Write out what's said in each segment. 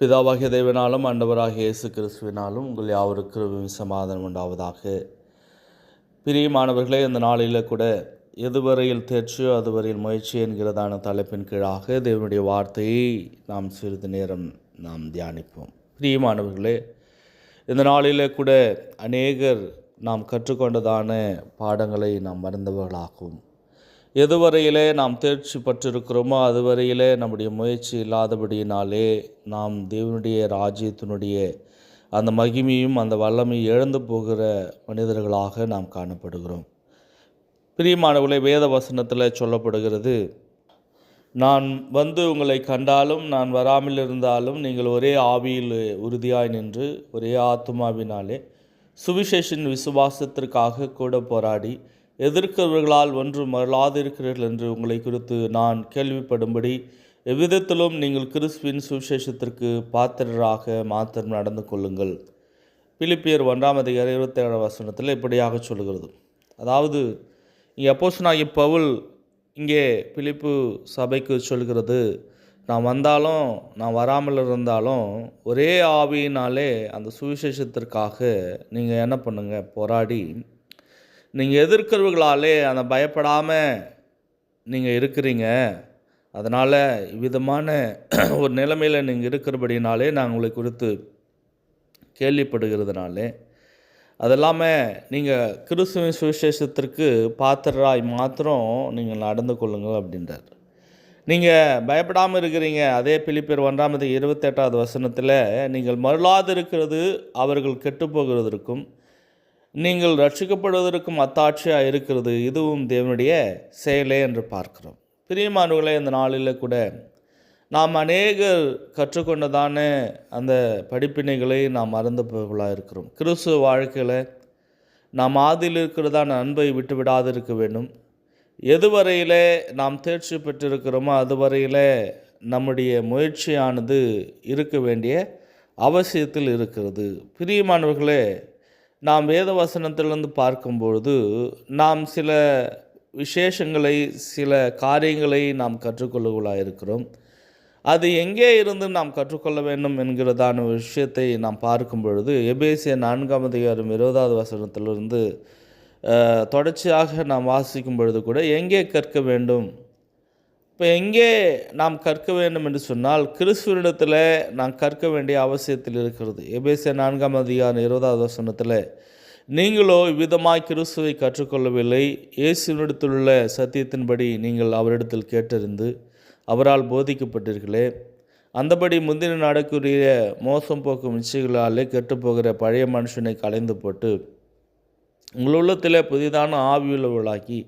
பிதாவாகிய தேவனாலும் ஆண்டவராகிய இயேசு கிறிஸ்துவினாலும் உங்கள் யாவருக்கும் சமாதானம் உண்டாவதாக. பிரியமானவர்களே இந்த நாளில் கூட எதுவரையில் தேர்ச்சியோ அதுவரையில் முயற்சி என்கிறதான தலைப்பின் கீழாக தேவனுடைய வார்த்தையை நாம் சிறிது நேரம் நாம் தியானிப்போம். பிரியமானவர்களே இந்த நாளில் கூட அநேகர் நாம் கற்றுக்கொண்டதான பாடங்களை நாம் மறந்தவர்களாகவும் எதுவரையிலே நாம் தேர்ச்சி பெற்றிருக்கிறோமோ அதுவரையிலே நம்முடைய முயற்சி இல்லாதபடியினாலே நாம் தேவனுடைய ராஜ்யத்தினுடைய அந்த மகிமையும் அந்த வல்லமையும் இழந்து போகிற மனிதர்களாக நாம் காணப்படுகிறோம். பிரியமானவர்களை வேத வசனத்தில் சொல்லப்படுகிறது நான் வந்து உங்களை கண்டாலும் நான் வராமல் இருந்தாலும் நீங்கள் ஒரே ஆவியில் உறுதியாய் நின்று ஒரே ஆத்மாவினாலே சுவிசேஷன் விசுவாசத்திற்காக கூட போராடி எதிர்க்கிறவர்களால் ஒன்று மறலாதிருக்கிறீர்கள் என்று உங்களை குறித்து நான் கேள்விப்படும்படி எவ்விதத்திலும் நீங்கள் கிறிஸ்துவின் சுவிசேஷத்திற்கு பாத்திரராக மாத்திரம் நடந்து கொள்ளுங்கள். பிலிப்பியர் ஒன்றாம் அதிகாரி இருபத்தேழாம் வசனத்தில் இப்படியாக சொல்கிறது. அதாவது இங்கே அப்போசனாகி பவுல் இங்கே பிலிப்பு சபைக்கு சொல்கிறது நான் வந்தாலும் நான் வராமல் இருந்தாலும் ஒரே ஆவியினாலே அந்த சுவிசேஷத்திற்காக நீங்கள் என்ன பண்ணுங்கள் போராடி நீங்கள் எதிர்க்கிறவர்களாலே அந்த பயப்படாமல் நீங்கள் இருக்கிறீங்க. அதனால் விதமான ஒரு நிலைமையில் நீங்கள் இருக்கிறபடினாலே நான் உங்களை குறித்து கேள்விப்படுகிறதுனாலே. அது இல்லாமல் நீங்கள் கிறிஸ்துவின் சுவிசேஷத்திற்கு பாத்திரராய் மாத்திரம் நீங்கள் நடந்து கொள்ளுங்கள் அப்படின்றார். நீங்கள் பயப்படாமல் இருக்கிறீங்க. அதே பிலிப்பியர் ஒன்றாம் இருபத்தெட்டாவது வசனத்தில் நீங்கள் மருளாது இருக்கிறது அவர்கள் கெட்டுப்போகிறதற்கும் நீங்கள் ரட்சிக்கப்படுவதற்கும் அத்தாட்சியாக இருக்கிறது இதுவும் தேவனுடைய செயலே என்று பார்க்கிறோம். பிரியமானவர்களே இந்த நாளில் கூட நாம் அநேகர் கற்றுக்கொண்டதான அந்த படிப்பினைகளை நாம் மறந்து போகலாக இருக்கிறோம். கிறிஸ்துவ வாழ்க்கையில் நாம் ஆதியில் இருக்கிறதான அன்பை விட்டு விடாது இருக்க வேண்டும். எதுவரையிலே நாம் தேர்ச்சி பெற்றிருக்கிறோமோ அதுவரையிலே நம்முடைய முயற்சியானது இருக்க வேண்டிய அவசியத்தில் இருக்கிறது. பிரியமானவர்களே நாம் வேத வசனத்திலிருந்து பார்க்கும்பொழுது நாம் சில விசேஷங்களை சில காரியங்களை நாம் கற்றுக்கொள்ளுகளாக இருக்கிறோம் அது எங்கே இருந்து நாம் கற்றுக்கொள்ள வேண்டும் என்கிறதான விஷயத்தை நாம் பார்க்கும் பொழுது எபேசிய நான்காம் அதிகாரம் இருபதாவது வசனத்திலிருந்து தொடர்ச்சியாக நாம் வாசிக்கும் பொழுது கூட எங்கே கற்க வேண்டும்? இப்போ எங்கே நாம் கற்க வேண்டும் என்று சொன்னால் கிறிஸ்துவனிடத்தில் நாம் கற்க வேண்டிய அவசியத்தில் இருக்கிறது. எபேசிய நான்காம் அதிகாரம் இருபதாவது வசனத்தில் நீங்களோ இவ்விதமாய் கிறிஸ்துவை கற்றுக்கொள்ளவில்லை. இயேசுவினிடத்திலுள்ள சத்தியத்தின்படி நீங்கள் அவரிடத்தில் கேட்டறிந்து அவரால் போதிக்கப்பட்டீர்களே அந்தபடி முந்தின நடக்கூடிய மோசம் போக்கும் இச்சைகளாலே கெட்டுப்போகிற பழைய மனுஷனை கலைந்து போட்டு உங்கள் உள்ளத்தில் புதிதான ஆவியுள்ளவர்களாக்கி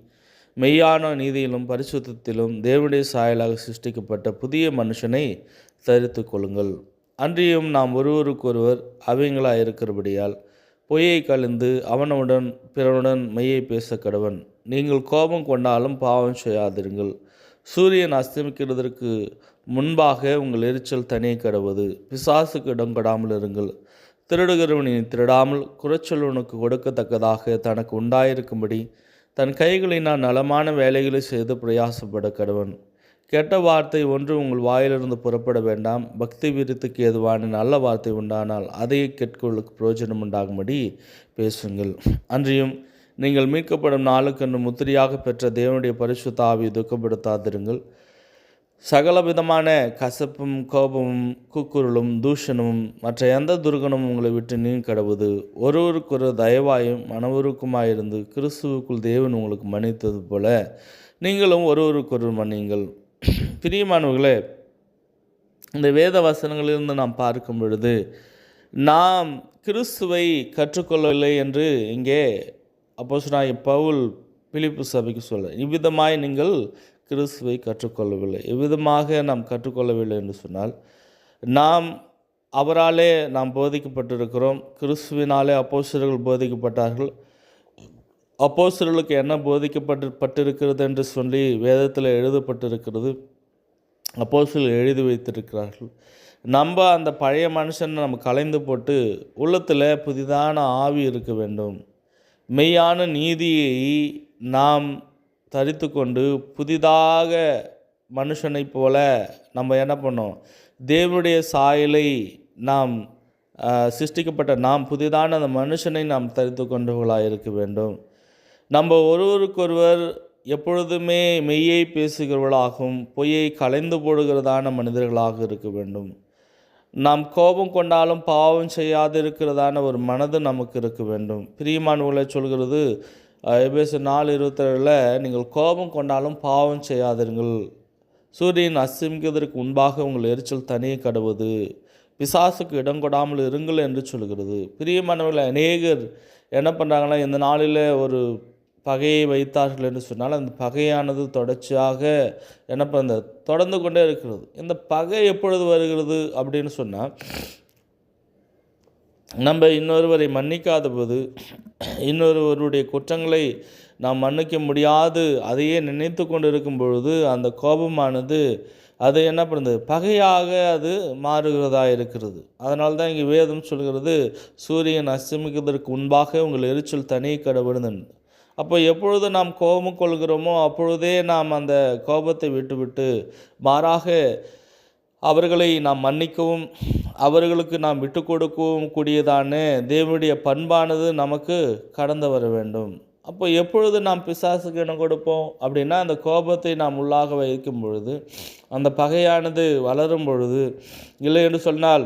மெய்யான நீதியிலும் பரிசுத்தத்திலும் தேவனுடைய சாயலாக சிருஷ்டிக்கப்பட்ட புதிய மனுஷனை தரித்து கொள்ளுங்கள். அன்றியும் நாம் ஒருவருக்கொருவர் அவங்களாக இருக்கிறபடியால் பொய்யை கழிந்து அவனுடன் பிறனுடன் மெய்யை பேச கடவன். நீங்கள் கோபம் கொண்டாலும் பாவம் செய்யாதிருங்கள். சூரியன் அஸ்தமிக்கிறதற்கு முன்பாக உங்கள் எரிச்சல் தனியை கடவுது. பிசாசுக்கு இடம் கொடாமல் இருங்கள். திருடுகிறவனை திருடாமல் குறைச்சொல்வனுக்கு கொடுக்கத்தக்கதாக தனக்கு உண்டாயிருக்கும்படி தன் கைகளினால் நலமான வேலைகளை செய்து பிரயாசப்பட கடவன். கெட்ட வார்த்தை ஒன்று உங்கள் வாயிலிருந்து புறப்பட வேண்டாம். பக்தி விருத்துக்கு ஏதுவான நல்ல வார்த்தை உண்டானால் அதையே கேட்கொள்ளுக்கு பிரயோஜனம் உண்டாகும்படி பேசுங்கள். அன்றியும் நீங்கள் மீட்கப்படும் நாளுக்கென்று முத்திரையாக பெற்ற தேவனுடைய பரிசுத்த ஆவி துக்கப்படுத்தாதிருங்கள். சகல விதமான கசப்பும் கோபமும் கூக்குரலும் தூஷணமும் மற்ற எந்த துர்கணமும் உங்களை விட்டு நீங்க கடவுது. ஒருவருக்கொரு தயவாயும் மனவருக்குமாயிருந்து கிறிஸ்துவுக்குள் தேவன் உங்களுக்கு மன்னித்தது போல நீங்களும் ஒருவருக்கொரு மன்னிங்கள் பிரியமானவர்களே இந்த வேத வசனங்களிலிருந்து நாம் பார்க்கும் பொழுது நாம் கிறிஸ்துவை கற்றுக்கொள்ளவில்லை என்று இங்கே அப்போஸ்தலனாகிய பவுல் பிலிப்பு சபைக்கு சொல்ல இவ்விதமாய் நீங்கள் கிறிஸ்துவை கற்றுக்கொள்ளவில்லை. எவ்விதமாக நாம் கற்றுக்கொள்ளவில்லை என்று சொன்னால் நாம் அவராலே நாம் போதிக்கப்பட்டிருக்கிறோம். கிறிஸ்துவினாலே அப்போசர்கள் போதிக்கப்பட்டார்கள். அப்போசர்களுக்கு என்ன போதிக்கப்பட்டு பட்டிருக்கிறது என்று சொல்லி வேதத்தில் எழுதப்பட்டிருக்கிறது. அப்போசர்கள் எழுதி வைத்திருக்கிறார்கள். நம்ம அந்த பழைய மனுஷனை நம்ம கலைந்து போட்டு உள்ளத்தில் புதிதான ஆவி இருக்க வேண்டும். மெய்யான நீதியை நாம் தரித்து கொண்டு புதிதாக மனுஷனைப் போல நம்ம என்ன பண்ணோம்? தேவனுடைய சாயலை நாம் சிருஷ்டிக்கப்பட்ட நாம் புதிதான அந்த மனுஷனை நாம் தரித்து கொண்டவர்களாக இருக்க வேண்டும். நம்ம ஒருவருக்கொருவர் எப்பொழுதுமே மெய்யை பேசுகிறவர்களாகவும் பொய்யை கலைந்து போடுகிறதான மனிதர்களாக இருக்க வேண்டும். நாம் கோபம் கொண்டாலும் பாவம் செய்யாது இருக்கிறதான ஒரு மனது நமக்கு இருக்க வேண்டும். பிரியமானவர்களை சொல்கிறது எபேசு நாலு இருபத்தேழில் நீங்கள் கோபம் கொண்டாலும் பாவம் செய்யாதீர்கள். சூரியன் அஸ்தமிக்கிறதற்கு முன்பாக உங்கள் எரிச்சல் தனியே கடுவது. பிசாசுக்கு இடம் கொடாமல் இருங்கள் என்று சொல்கிறது. பிரியமானவர்களை அநேகர் என்ன பண்ணுறாங்கன்னா இந்த நாளில் ஒரு பகையை வைத்தார்கள் என்று சொன்னால் அந்த பகையானது தொடர்ச்சியாக என்ன பண்ண தொடர்ந்து கொண்டே இருக்கிறது. இந்த பகை எப்பொழுது வருகிறது அப்படின்னு சொன்னால் நம்ம இன்னொருவரை மன்னிக்காத போது இன்னொருவருடைய குற்றங்களை நாம் மன்னிக்க முடியாது அதையே நினைத்து கொண்டிருக்கும் பொழுது அந்த கோபமானது அது என்ன பண்ணுது? பகையாக அது மாறுகிறதா இருக்கிறது. அதனால தான் இங்கே வேதம் சொல்கிறது சூரியன் அஸ்தமிக்கிறதற்கு முன்பாக உங்கள் எரிச்சல் தனி கடவுடுன்னு அப்போ எப்பொழுது நாம் கோபம் கொள்கிறோமோ அப்பொழுதே நாம் அந்த கோபத்தை விட்டுவிட்டு மாறாக அவர்களை நாம் மன்னிக்கவும் அவர்களுக்கு நாம் விட்டு கொடுக்கவும் கூடியதான தேவனுடைய பண்பானது நமக்கு கடந்து வர வேண்டும். அப்போ எப்பொழுது நாம் பிசாசுக்கு இடம் கொடுப்போம்? அப்படின்னா அந்த கோபத்தை நாம் உள்ளாக வைக்கும் பொழுது அந்த பகையானது வளரும் பொழுது இல்லை என்று சொன்னால்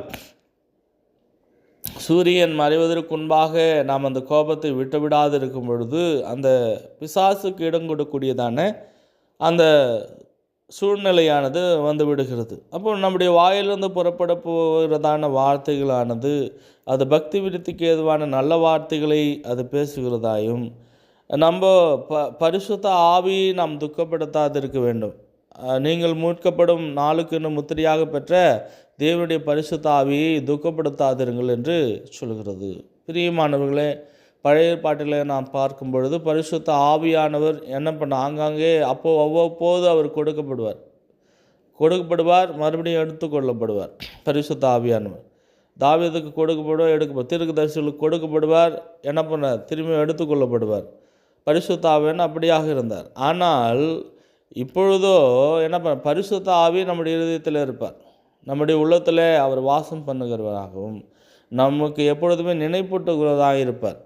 சூரியன் மறைவதற்கு முன்பாக நாம் அந்த கோபத்தை விட்டு விடாது இருக்கும் பொழுது அந்த பிசாசுக்கு இடம் கொடுக்கக்கூடியதான அந்த சூழ்நிலையானது வந்து விடுகிறது. அப்போ நம்முடைய வாயிலிருந்து புறப்பட போகிறதான வார்த்தைகளானது அது பக்தி விருத்திக்கு ஏதுவான நல்ல வார்த்தைகளை அது பேசுகிறதாயும் நம்ம ப பரிசுத்த ஆவி நாம் துக்கப்படுத்தாதிருக்க வேண்டும். நீங்கள் மீட்கப்படும் நாளுக்கு முத்திரையாக பெற்ற தேவனுடைய பரிசுத்த ஆவியை துக்கப்படுத்தாதிருங்கள் என்று சொல்கிறது. பிரியமானவர்களே பழைய பாட்டில் நாம் பார்க்கும் பொழுது பரிசுத்த ஆவியானவர் என்ன பண்ண ஆங்காங்கே அப்போ அவ்வப்போது அவர் கொடுக்கப்படுவார். கொடுக்கப்படுவார் மறுபடியும் எடுத்துக்கொள்ளப்படுவார். பரிசுத்த ஆவியானவர். தாவியத்துக்கு கொடுக்கப்படுவார் எடுக்க தீர்க்கதரிசிகளுக்கு கொடுக்கப்படுவார் என்ன பண்ண திரும்பி எடுத்துக்கொள்ளப்படுவார். பரிசுத்த ஆவியன் அப்படியாக இருந்தார். ஆனால் இப்பொழுதோ என்ன பண்ண பரிசுத்த ஆவி நம்முடைய இருதயத்தில் இருப்பார். நம்முடைய உள்ளத்தில் அவர் வாசம் பண்ணுகிறவராகவும் நமக்கு எப்பொழுதுமே நினைப்பூட்டுகிறதாக இருப்பார்.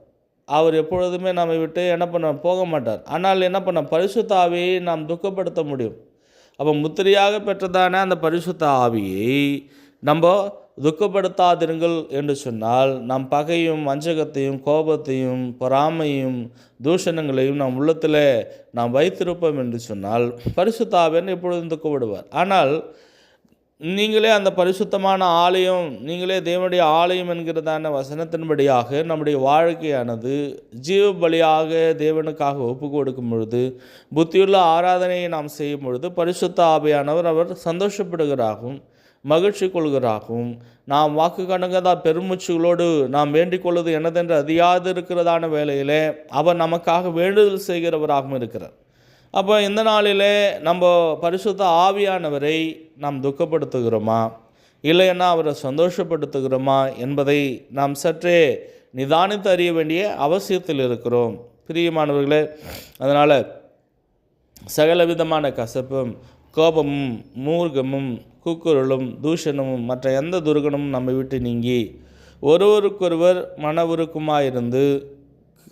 அவர் எப்பொழுதுமே நம்மை விட்டு என்ன பண்ண போக மாட்டார். ஆனால் என்ன பண்ண பரிசுத்த ஆவியை நாம் துக்கப்படுத்த முடியும். அப்போ முத்திரையாக பெற்றதான அந்த பரிசுத்த ஆவியை நம்ம துக்கப்படுத்தாதிருங்கள் என்று சொன்னால் நம் பகையும் வஞ்சகத்தையும் கோபத்தையும் பொறாமையும் தூஷணங்களையும் நம் உள்ளத்தில் நாம் வைத்திருப்போம் என்று சொன்னால் பரிசுத்த எப்பொழுதும் துக்கப்படுவார். ஆனால் நீங்களே அந்த பரிசுத்தமான ஆலயம் நீங்களே தேவனுடைய ஆலயம் என்கிறதான வசனத்தின்படியாக நம்முடைய வாழ்க்கையானது ஜீவ பலியாக தேவனுக்காக ஒப்பு கொடுக்கும் பொழுது புத்தியுள்ள ஆராதனையை நாம் செய்யும் பொழுது பரிசுத்த ஆபையானவர் அவர் சந்தோஷப்படுகிறாகவும் மகிழ்ச்சி கொள்கிறாகவும் நாம் வாக்கு கணங்கதா பெருமூச்சுகளோடு நாம் வேண்டிக் கொள்வது என்னதென்று அறியாது இருக்கிறதான வேளையிலே அவர் நமக்காக வேண்டுதல் செய்கிறவராகவும் இருக்கிறார். அப்போ இந்த நாளிலே நம்ம பரிசுத்த ஆவியானவரை நாம் துக்கப்படுத்துகிறோமா? இல்லைன்னா அவரை சந்தோஷப்படுத்துகிறோமா என்பதை நாம் சற்றே நிதானித்து அறிய வேண்டிய அவசியத்தில் இருக்கிறோம். பிரியமானவர்களே அதனால் சகல விதமான கசப்பும் கோபமும் மூர்க்கமும் கூக்குரலும் தூஷணமும் மற்ற எந்த துர்கணமும் நம்மை விட்டு நீங்கி ஒருவருக்கொருவர் மன உருக்கமாயிருந்து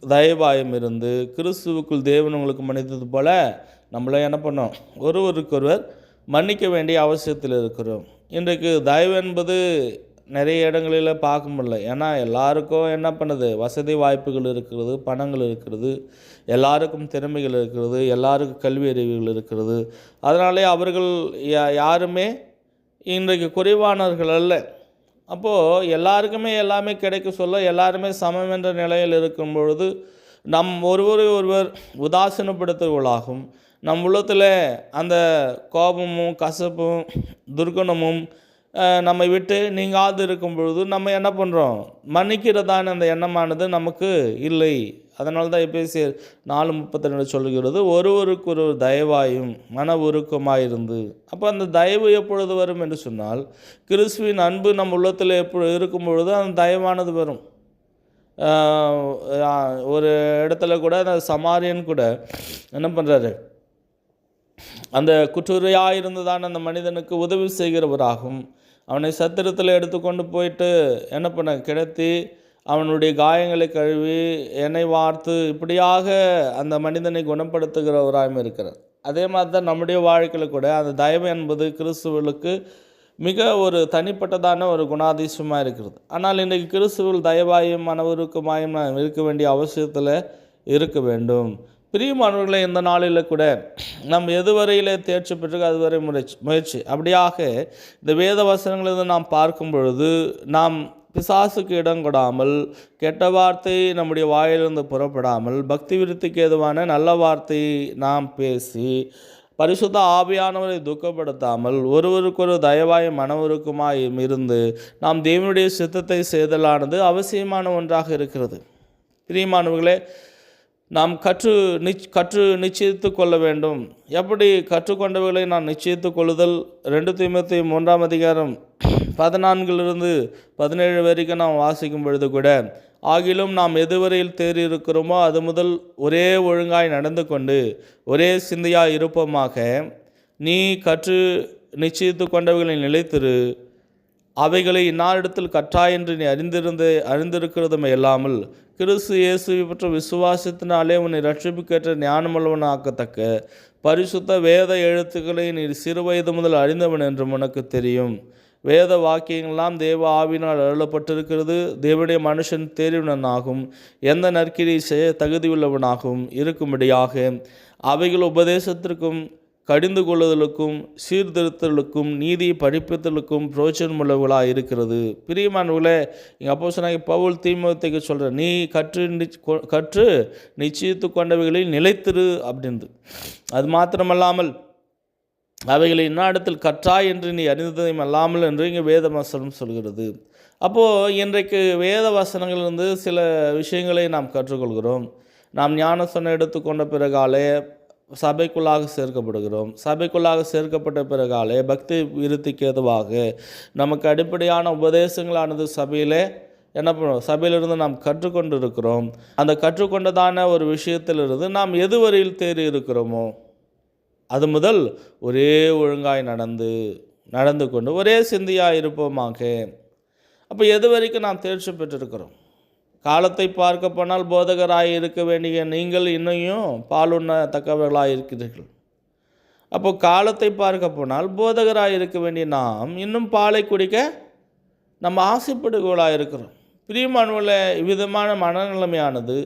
தயவாயம் இருந்து கிறிஸ்துவுக்குள் தேவன் உங்களுக்கு மன்னித்தது போல் நம்மள என்ன பண்ணோம்? ஒருவருக்கொருவர் மன்னிக்க வேண்டிய அவசியத்தில் இருக்கிறோம். இன்றைக்கு தயவு என்பது நிறைய இடங்களில் பார்க்க முடியல. ஏன்னா எல்லாருக்கும் என்ன பண்ணுது? வசதி வாய்ப்புகள் இருக்கிறது பணங்கள் இருக்கிறது எல்லாருக்கும் திறமைகள் இருக்கிறது எல்லாருக்கும் கல்வி அறிவுகள் இருக்கிறது. அதனாலே அவர்கள் யா- யாருமே இன்றைக்கு குறைவானவர்கள் அல்ல. அப்போது எல்லாருக்குமே எல்லாமே கிடைக்க சொல்ல எல்லாருமே சமம் என்ற நிலையில் இருக்கும் பொழுது நம் ஒருவரை ஒருவர் உதாசீனப்படுத்துவர்களாகும் நம் உள்ளத்தில் அந்த கோபமும் கசப்பும் துர்கணமும் நம்மை விட்டு நீங்காது இருக்கும் பொழுது நம்ம என்ன பண்ணுறோம் மன்னிக்கிறதான அந்த எண்ணமானது நமக்கு இல்லை. அதனால தான் எப்பேசிய நாலு முப்பத்தி ரெண்டு சொல்கிறது ஒருவருக்கு ஒரு தயவாயும் மன உருக்கமாயிருந்து. அப்போ அந்த தயவு எப்பொழுது வரும் என்று சொன்னால் கிறிஸ்துவின் அன்பு நம் உள்ளத்தில் எப்பொழுது இருக்கும் பொழுது அந்த தயவானது வரும். ஒரு இடத்துல கூட அந்த சமாரியன் கூட என்ன பண்ணுறாரு அந்த குற்றுரையாக இருந்ததான அந்த மனிதனுக்கு உதவி செய்கிறவராகும். அவனை சத்திரத்தில் எடுத்துக்கொண்டு போயிட்டு என்ன பண்ண கிடத்தி அவனுடைய காயங்களை கழுவி எண்ணெய் வார்த்து இப்படியாக அந்த மனிதனை குணப்படுத்துகிறவராயும் இருக்கிறார். அதே மாதிரி தான் நம்முடைய வாழ்க்கையில் கூட அந்த தயவு என்பது கிறிஸ்துவர்களுக்கு மிக ஒரு தனிப்பட்டதான ஒரு குணாதிசயமாக இருக்கிறது. ஆனால் இன்றைக்கு கிறிஸ்துவில் தயவாயும் மனவுருக்கமாயும் நாம் இருக்க வேண்டிய அவசியத்தில் இருக்க வேண்டும். பிரியமானவர்களை இந்த நாளில் கூட நம் எதுவரையிலே தேர்ச்சி பெற்று அதுவரை முயற்சி முயற்சி. அப்படியாக இந்த வேத வசனங்களிலிருந்து நாம் பார்க்கும் பொழுது நாம் பிசாசுக்கு இடம் கொடாமல் கெட்ட வார்த்தை நம்முடைய வாயிலிருந்து புறப்படாமல் பக்தி விருத்திக்கு ஏதுவான நல்ல வார்த்தையை நாம் பேசி பரிசுத்த ஆவியானவரை துக்கப்படுத்தாமல் ஒருவருக்கொரு தயவாய் மனவருக்குமாய் இருந்து நாம் தேவனுடைய சித்தத்தை செய்தலானது அவசியமான ஒன்றாக இருக்கிறது. பிரியமானவர்களே நாம் கற்று நிச் கற்று நிச்சயித்து கொள்ள வேண்டும். எப்படி கற்றுக்கொண்டவர்களை நான் நிச்சயித்து கொள்ளுதல்? ரெண்டு தீமத்தி மூன்றாம் அதிகாரம் பதினான்கிலிருந்து பதினேழு வரைக்கும் நாம் வாசிக்கும் பொழுது கூட ஆகிலும் நாம் எதுவரையில் தேறியிருக்கிறோமோ அது முதல் ஒரே ஒழுங்காய் நடந்து கொண்டு ஒரே சிந்தையாக இருப்போமாக நீ கற்று நிச்சயித்து கொண்டவர்களை நிலைத்திரு. அவைகளை இந்நாளிடத்தில் கற்றாய் என்று நீ அறிந்திருந்து அறிந்திருக்கிறதுமே இல்லாமல் கிறிஸ்து இயேசுவை பற்ற விசுவாசத்தினாலே உன்னை ரட்சிப்புக்கேற்ற ஞானமுள்ளவனாக்கத்தக்க பரிசுத்த வேத எழுத்துக்களை நீ சிறுவயது முதல் அறிந்தவன் என்றும் உனக்கு தெரியும். வேத வாக்கியங்கள்லாம் தேவ ஆவினால் அருளப்பட்டிருக்கிறது. தேவனுடைய மனுஷன் தேர்வினனாகும் எந்த நற்கிரி செய்ய தகுதியுள்ளவனாகவும் இருக்கும்படியாக அவைகள் உபதேசத்திற்கும் கடிந்து கொள்ளுதலுக்கும் சீர்திருத்தலுக்கும் நீதி படிப்பதற்கும் பிரோஜனமுள்ளவர்களாக இருக்கிறது பிரியமானவர்களே எங்கள் அப்போ சொன்னாங்க பவுல் தீமத்தைக்கு சொல்கிற நீ கற்று கற்று நிச்சயித்து கொண்டவைகளில் நிலைத்திரு அப்படின்றது. அது மாத்திரமல்லாமல் அவைகளை இந்நாடத்தில் கற்றாய் என்று நீ அறிந்ததையும் அல்லாமல் என்று இங்கே வேத வசனம் சொல்கிறது. அப்போது இன்றைக்கு வேத வசனங்களிலிருந்து சில விஷயங்களை நாம் கற்றுக்கொள்கிறோம். நாம் ஞானசனம் எடுத்துக்கொண்ட பிறகாலே சபைக்குள்ளாக சேர்க்கப்படுகிறோம். சபைக்குள்ளாக சேர்க்கப்பட்ட பிறகாலே பக்தி விருத்திக்கு ஏதுவாக நமக்கு அடிப்படையான உபதேசங்களானது சபையிலே என்ன பண்ணுவோம் சபையிலிருந்து நாம் கற்றுக்கொண்டு இருக்கிறோம் அந்த கற்றுக்கொண்டதான ஒரு விஷயத்திலிருந்து நாம் எதுவரையில் தேறி இருக்கிறோமோ அது முதல் ஒரே ஒழுங்காய் நடந்து நடந்து கொண்டு ஒரே சிந்தியாக இருப்போமாக. அப்போ எது வரைக்கும் நாம் தேர்ச்சி பெற்றிருக்கிறோம்? காலத்தை பார்க்க போனால் போதகராக இருக்க வேண்டிய நீங்கள் இன்னையும் பாலுண்ண தக்கவர்களாக இருக்கிறீர்கள். அப்போ காலத்தை பார்க்க போனால் போதகராக இருக்க வேண்டிய நாம் இன்னும் பாலை குடிக்க நம்ம ஆசைப்படுகோளாக இருக்கிறோம். பிரியமானவில் விதமான மனநிலைமையானது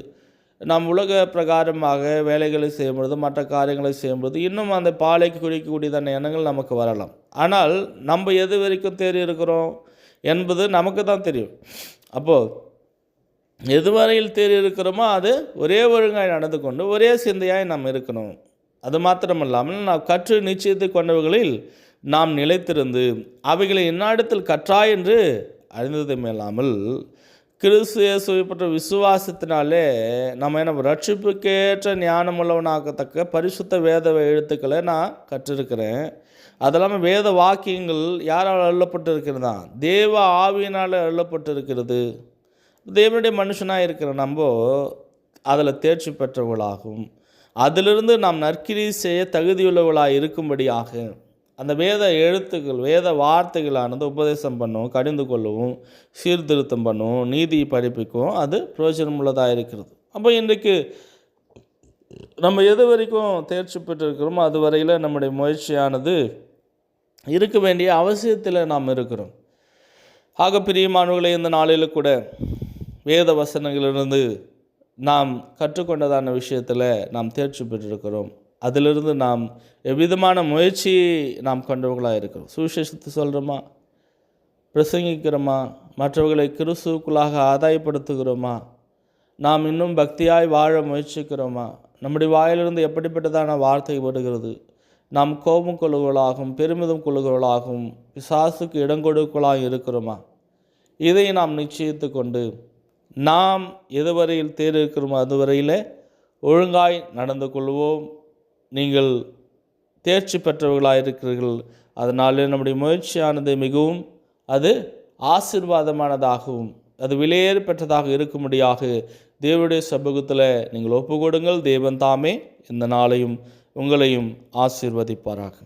நாம் உலக பிரகாரமாக வேலைகளை செய்யும்பொழுது மற்ற காரியங்களை செய்யும்பொழுது இன்னும் அந்த பாலைக்கு குடிக்கக்கூடியதான எண்ணங்கள் நமக்கு வரலாம். ஆனால் நம்ம எது வரைக்கும் தேறி இருக்கிறோம் என்பது நமக்கு தான் தெரியும். அப்போது எதுவரையில் தேர் இருக்கிறோமோ அது ஒரே ஒழுங்காய் நடந்து கொண்டு ஒரே சிந்தையாய் நாம் இருக்கணும். அது மாத்திரமல்லாமல் நாம் கற்று நிச்சயத்தை கொண்டவர்களில் நாம் நிலைத்திருந்து அவைகளை இந்நாடத்தில் கற்றாய் என்று அறிந்தது மேலாமல் கிறிஸ்து இயேசுவை பற்ற விசுவாசத்தினாலே நம்ம என்ன ரட்சிப்புக்கேற்ற ஞானமுள்ளவனாகத்தக்க பரிசுத்த வேத எழுத்துக்களை நான் கற்றிருக்கிறேன். அதெல்லாமல் வேத வாக்கியங்கள் யாரால் அள்ளப்பட்டு இருக்கிறதா தேவ ஆவியினால் அள்ளப்பட்டு இருக்கிறது தேவனுடைய மனுஷனாக இருக்கிற நம்ம அதில் தேர்ச்சி பெற்றவர்களாகும். அதிலிருந்து நாம் நற்கிரி செய்ய தகுதியுள்ளவர்களாக இருக்கும்படியாக அந்த வேத எழுத்துக்கள் வேத வார்த்தைகளானது உபதேசம் பண்ணும் கடிந்து கொள்ளவும் சீர்திருத்தம் பண்ணும் நீதி படிப்பிக்கும் அது பிரயோஜனமுள்ளதாக இருக்கிறது. அப்போ இன்றைக்கு நம்ம எது வரைக்கும் தேர்ச்சி பெற்றிருக்கிறோமோ அது வரையில் நம்முடைய முயற்சியானது இருக்க வேண்டிய அவசியத்தில் நாம் இருக்கிறோம். ஆக பிரியமானவர்களே இந்த நாளில் கூட வேத வசனங்களிலிருந்து நாம் கற்றுக்கொண்டதான விஷயத்தில் நாம் தேர்ச்சி பெற்றிருக்கிறோம். அதிலிருந்து நாம் எவ்விதமான முயற்சி நாம் கொண்டவர்களாக இருக்கிறோம். சுவிசேஷத்தை சொல்கிறோமா பிரசங்கிக்கிறோமா? மற்றவர்களை கிறிஸ்துக்குள்ளாக ஆதாயப்படுத்துகிறோமா? நாம் இன்னும் பக்தியாய் வாழ முயற்சிக்கிறோமா? நம்முடைய வாயிலிருந்து எப்படிப்பட்டதான வார்த்தை வருகிறது? நாம் கோபம் கொள்ளுகளாகவும் பெருமிதம் கொள்ளுகளாகவும் பிசாசுக்கு இடம் கொடுக்கலாக இருக்கிறோமா? இதை நாம் நிச்சயித்து கொண்டு நாம் எதுவரையில் தேர் இருக்கிறோமோ அதுவரையில் ஒழுங்காய் நடந்து கொள்வோம். நீங்கள் தேர்ச்சி பெற்றவர்களாக இருக்கிறீர்கள் அதனாலே நம்முடைய முயற்சியானது மிகவும் அது ஆசிர்வாதமானதாகவும் அது விலையேறு பெற்றதாக இருக்கும்படியாக தேவனுடைய சமூகத்தில் நீங்கள் ஒப்பு கொடுங்கள் தேவன் தாமே இந்த நாளையும் உங்களையும் ஆசிர்வதிப்பாராக.